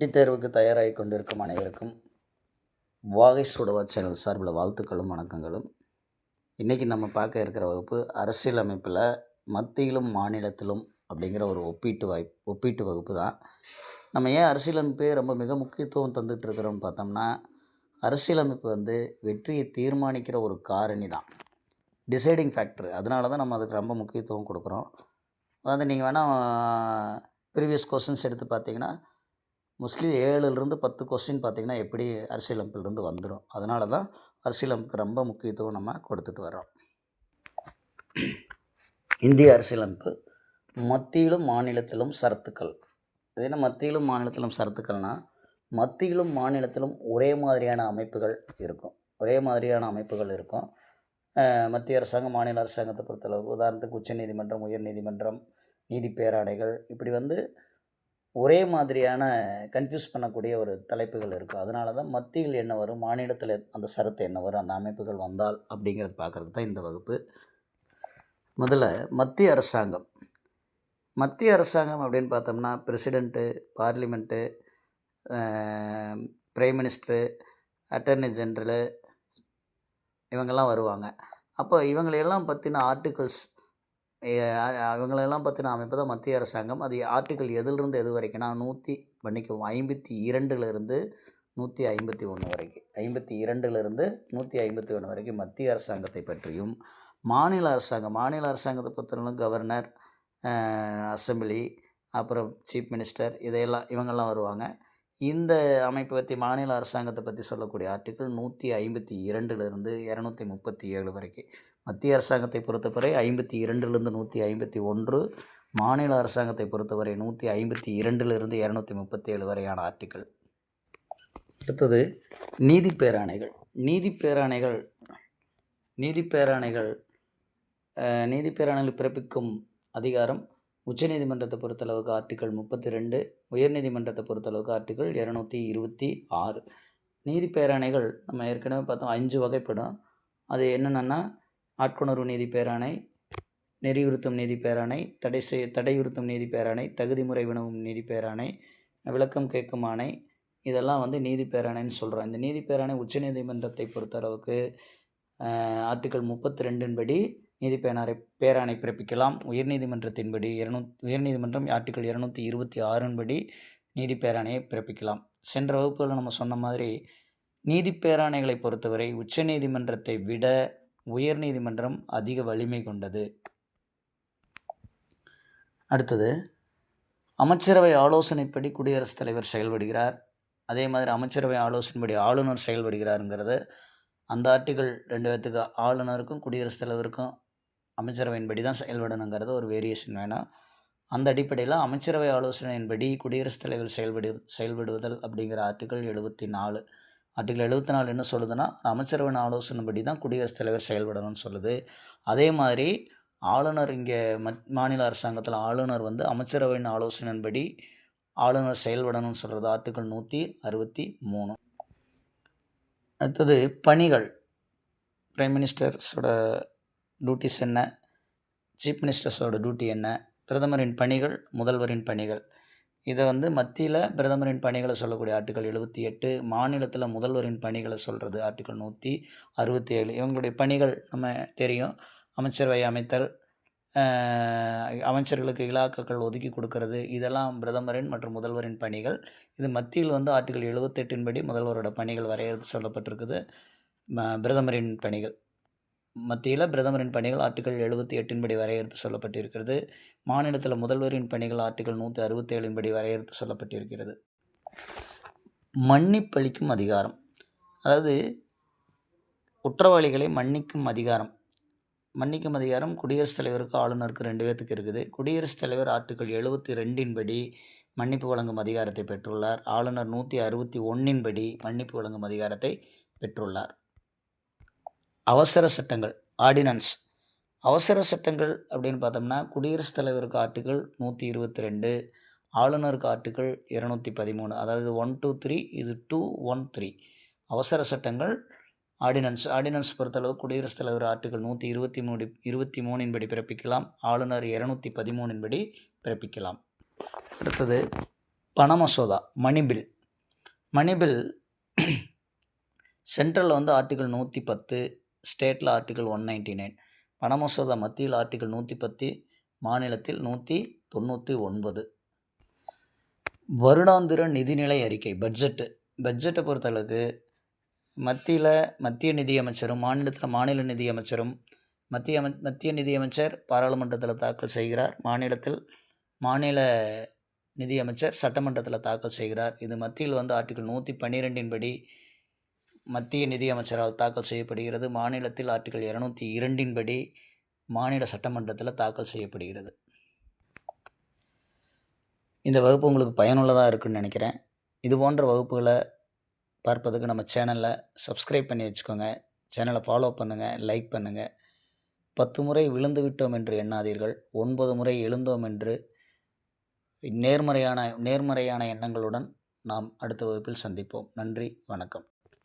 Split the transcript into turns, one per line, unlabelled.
NEET தேர்வுக்கு தயாராகி கொண்டிருக்கும் அனைவருக்கும் வாகை சுடவா சேனல் சார்பில் வாழ்த்துக்களும் வணக்கங்களும். இன்றைக்கி நம்ம பார்க்க இருக்கிற வகுப்பு அரசியல் அமைப்பில் மத்தியிலும் மாநிலத்திலும் அப்படிங்கிற ஒரு ஒப்பீட்டு வாய்ப்பு ஒப்பீட்டு வகுப்பு தான். நம்ம ஏன் அரசியலமைப்பு ரொம்ப மிக முக்கியத்துவம் தந்துட்டு இருக்கிறோம்னு பார்த்தோம்னா அரசியலமைப்பு வந்து வெற்றியை தீர்மானிக்கிற ஒரு காரணி தான். Deciding factor. அதனால தான் நம்ம அதுக்கு ரொம்ப முக்கியத்துவம் கொடுக்குறோம். அதாவது நீங்கள் வேணால் ப்ரீவியஸ் கொஸ்டின்ஸ் எடுத்து பார்த்தீங்கன்னா மோஸ்ட்லி ஏழுலேருந்து பத்து கொஸ்டின் பார்த்திங்கன்னா எப்படி அரசியலமைப்பிலிருந்து வந்துடும் அதனால தான் அரசியலமைப்புக்கு ரொம்ப முக்கியத்துவம் நம்ம கொடுத்துட்டு வரோம் இந்திய அரசியலமைப்பு மத்தியிலும் மாநிலத்திலும் சரத்துக்கள். இது என்ன மத்தியிலும் மாநிலத்திலும் சரத்துக்கள்னால் மத்தியிலும் மாநிலத்திலும் ஒரே மாதிரியான அமைப்புகள் இருக்கும். ஒரே மாதிரியான அமைப்புகள் இருக்கும். மத்திய அரசாங்கம் மாநில அரசாங்கத்தை பொறுத்தளவுக்கு உதாரணத்துக்கு உச்சநீதிமன்றம் உயர்நீதிமன்றம் நீதி பேராணைகள் இப்படி வந்து ஒரே மாதிரியான கன்ஃபியூஸ் பண்ணக்கூடிய ஒரு தலைப்புகள் இருக்கும் அதனால தான் மத்தியில் என்ன வரும் மாநிலத்தில் அந்த சரத்து என்ன வரும் அந்த அமைப்புகள் வந்தால் அப்படிங்கிறது பார்க்குறது தான் இந்த வகுப்பு. முதல்ல மத்திய அரசாங்கம். மத்திய அரசாங்கம் அப்படின்னு பார்த்தோம்னா president parliament prime minister attorney general இவங்கெல்லாம் வருவாங்க. அப்போ இவங்களையெல்லாம் பற்றின ஆர்டிகிள்ஸ் இவங்களெல்லாம் பற்றின அமைப்பு தான் மத்திய அரசாங்கம். அது ஆர்டிக்கல் எதிலிருந்து எது வரைக்கும்னா நூற்றி மன்னிக்கவும் ஐம்பத்தி இரண்டுலேருந்து நூற்றி ஐம்பத்தி ஒன்று வரைக்கும். ஐம்பத்தி இரண்டுலேருந்து நூற்றி ஐம்பத்தி ஒன்று வரைக்கும் மத்திய அரசாங்கத்தை பற்றியும் மாநில அரசாங்கம் மாநில அரசாங்கத்தை பொறுத்தவரைக்கும் கவர்னர் அசம்பிளி அப்புறம் சீஃப் மினிஸ்டர் இதையெல்லாம் இவங்கெல்லாம் வருவாங்க. இந்த அமைப்பை பற்றி மாநில அரசாங்கத்தை பற்றி சொல்லக்கூடிய ஆர்டிக்கிள் நூற்றி ஐம்பத்தி இரண்டுலேருந்து இரநூத்தி முப்பத்தி ஏழு வரைக்கும். மத்திய அரசாங்கத்தை பொறுத்தவரை ஐம்பத்தி இரண்டுலேருந்து நூற்றி ஐம்பத்தி ஒன்று மாநில அரசாங்கத்தை பொறுத்தவரை நூற்றி ஐம்பத்தி இரண்டிலிருந்து இரநூத்தி முப்பத்தி ஏழு வரையான ஆர்டிக்கிள். அடுத்தது நீதி பேராணைகள். நீதி பேராணைகள் நீதி பேராணைகள் நீதி பேராணைகள் பிறப்பிக்கும் அதிகாரம் உச்சநீதிமன்றத்தை பொறுத்தளவுக்கு ஆர்டிக்கல் முப்பத்தி ரெண்டு உயர்நீதிமன்றத்தை பொறுத்தளவுக்கு ஆர்டிக்கல் இரநூத்தி இருபத்தி ஆறு. நீதி பேராணைகள் நம்ம ஏற்கனவே பார்த்தோம் அஞ்சு வகைப்படும். அது என்னென்னா ஆட்கொணர்வு நீதி பேராணை நெறியுறுத்தும் நீதி பேராணை தடை செய் தடையுறுத்தும் நீதி பேராணை தகுதிமுறை வினவும் நீதி பேராணை விளக்கம் கேட்கும் ஆணை இதெல்லாம் வந்து நீதி பேராணைன்னு சொல்கிறோம் இந்த நீதி பேராணை உச்சநீதிமன்றத்தை பொறுத்தளவுக்கு ஆர்டிக்கல் முப்பத்தி ரெண்டின் படி நீதி பேராணை பேராணை பிறப்பிக்கலாம். உயர்நீதிமன்றத்தின்படி இருநூ உயர்நீதிமன்றம் ஆர்டிக்கல் இரநூத்தி இருபத்தி ஆறின் படி நீதி பேராணையை பிறப்பிக்கலாம். சென்ற வகுப்புகளில் நம்ம சொன்ன மாதிரி நீதி பேராணைகளை பொறுத்தவரை உச்சநீதிமன்றத்தை விட உயர்நீதிமன்றம் அதிக வலிமை கொண்டது. அடுத்தது அமைச்சரவை ஆலோசனைப்படி குடியரசுத் தலைவர் செயல்படுகிறார். அதே மாதிரி அமைச்சரவை ஆலோசனைப்படி ஆளுநர் செயல்படுகிறாருங்கிறது அந்த ஆர்டிகள் ரெண்டு பேர்த்துக்கு ஆளுநருக்கும் குடியரசுத் தலைவருக்கும் அமைச்சரவையின்படி தான் செயல்படணுங்கிறது ஒரு வேரியேஷன் வேணும். அந்த அடிப்படையில் அமைச்சரவை ஆலோசனையின்படி குடியரசுத் தலைவர் செயல்படு செயல்படுவதல் அப்படிங்கிற ஆர்டிகல் எழுபத்தி நாலு. ஆர்டிகல் எழுபத்தி நாலு என்ன சொல்லுதுன்னா அமைச்சரவையின் ஆலோசனைப்படி தான் குடியரசுத் தலைவர் செயல்படணும்னு சொல்லுது. அதே மாதிரி ஆளுநர் இங்கே மத் மாநில அரசாங்கத்தில் ஆளுநர் வந்து அமைச்சரவையின் ஆலோசனையின்படி ஆளுநர் செயல்படணும்னு சொல்கிறது ஆர்டிகல் நூற்றி அறுபத்தி மூணு. அடுத்தது பணிகள். பிரைம் மினிஸ்டர்ஸோட டியூட்டிஸ் என்ன? சீஃப் மினிஸ்டர்ஸோட டியூட்டி என்ன? பிரதமரின் பணிகள் முதல்வரின் பணிகள். இதை வந்து மத்தியில் பிரதமரின் பணிகளை சொல்லக்கூடிய ஆர்டிக்கல் எழுபத்தி எட்டு மாநிலத்தில் முதல்வரின் பணிகளை சொல்கிறது ஆர்டிக்கல் நூற்றி அறுபத்தி ஏழு. இவங்களுடைய பணிகள் நம்ம தெரியும். அமைச்சரவை அமைத்தல் அமைச்சர்களுக்கு இலாக்காக்கள் ஒதுக்கி கொடுக்கறது இதெல்லாம் பிரதமரின் மற்றும் முதல்வரின் பணிகள். இது மத்தியில் வந்து ஆர்டிகல் எழுபத்தெட்டின் படி முதல்வரோட பணிகள் வரையறுத்து சொல்லப்பட்டிருக்குது. பிரதமரின் பணிகள். மத்தியில் பிரதமரின் பணிகள் ஆர்டிகல் எழுபத்தி எட்டின் படி வரையறுத்து சொல்லப்பட்டிருக்கிறது. மாநிலத்தில் முதல்வரின் பணிகள் ஆர்டிகல் நூற்றி அறுபத்தேழின் படி வரையறுத்து சொல்லப்பட்டிருக்கிறது. மன்னிப்பளிக்கும் அதிகாரம். அதாவது குற்றவாளிகளை மன்னிக்கும் அதிகாரம். மன்னிக்கும் அதிகாரம் குடியரசுத் தலைவருக்கு ஆளுநருக்கு ரெண்டு பேர்த்துக்கு இருக்குது. குடியரசுத் தலைவர் ஆர்டிகல் எழுபத்தி ரெண்டின் படி மன்னிப்பு வழங்கும் அதிகாரத்தை பெற்றுள்ளார். ஆளுநர் நூற்றி அறுபத்தி ஒன்றின் படி மன்னிப்பு வழங்கும் அதிகாரத்தை பெற்றுள்ளார். அவசர சட்டங்கள் ஆர்டினன்ஸ் அவசர சட்டங்கள் அப்படின்னு பார்த்தோம்னா குடியரசுத் தலைவருக்கு ஆர்டிகல் நூற்றி இருபத்தி ரெண்டு ஆளுநருக்கு ஆர்டிகல் இரநூத்தி பதிமூணு அதாவது ஒன் டூ த்ரீ இது டூ ஒன் த்ரீ அவசர சட்டங்கள் ஆர்டினன்ஸ் ஆர்டினன்ஸ் பொறுத்தளவு குடியரசுத் தலைவர் ஆர்டிகல் நூற்றி இருபத்தி மூணு இருபத்தி மூணின் படி பிறப்பிக்கலாம் ஆளுநர் இரநூத்தி பதிமூணின் படி பிறப்பிக்கலாம். அடுத்தது பண மசோதா மணி பில் மணி பில் சென்ட்ரலில் வந்து ஆர்டிகல் நூற்றி பத்து ஸ்டேட்டில் ஆர்டிகல் ஒன் நைன்டி நைன் பண மசோதா மத்தியில் ஆர்டிகல் நூற்றி பத்து மாநிலத்தில் நூற்றி தொண்ணூற்றி ஒன்பது. வருடாந்திர நிதிநிலை அறிக்கை பட்ஜெட்டு. பட்ஜெட்டை பொறுத்தளவுக்கு மத்தியில் மத்திய நிதியமைச்சரும் மாநிலத்தில் மாநில நிதியமைச்சரும் மத்திய அமை மத்திய நிதியமைச்சர் பாராளுமன்றத்தில் தாக்கல் செய்கிறார். மாநிலத்தில் மாநில நிதியமைச்சர் சட்டமன்றத்தில் தாக்கல் செய்கிறார். இது மத்தியில் வந்து ஆர்டிகல் நூற்றி பன்னிரெண்டின் படி மத்திய நிதியமைச்சரால் தாக்கல் செய்யப்படுகிறது. மாநிலத்தில் ஆர்டிகல் இரநூத்தி இரண்டின் படி மாநில சட்டமன்றத்தில் தாக்கல் செய்யப்படுகிறது. இந்த வகுப்பு உங்களுக்கு பயனுள்ளதாக இருக்குன்னு நினைக்கிறேன். இது போன்ற வகுப்புகளை பார்ப்பதுக்கு நம்ம சேனலை சப்ஸ்கிரைப் பண்ணி வச்சுக்கோங்க. சேனலை ஃபாலோ பண்ணுங்கள் லைக் பண்ணுங்கள் பத்து முறை விழுந்து விட்டோம் என்று எண்ணாதீர்கள். ஒன்பது முறை எழுந்தோம் என்று நேர்மறையான நேர்மறையான எண்ணங்களுடன் நாம் அடுத்த வகுப்பில் சந்திப்போம். நன்றி வணக்கம்.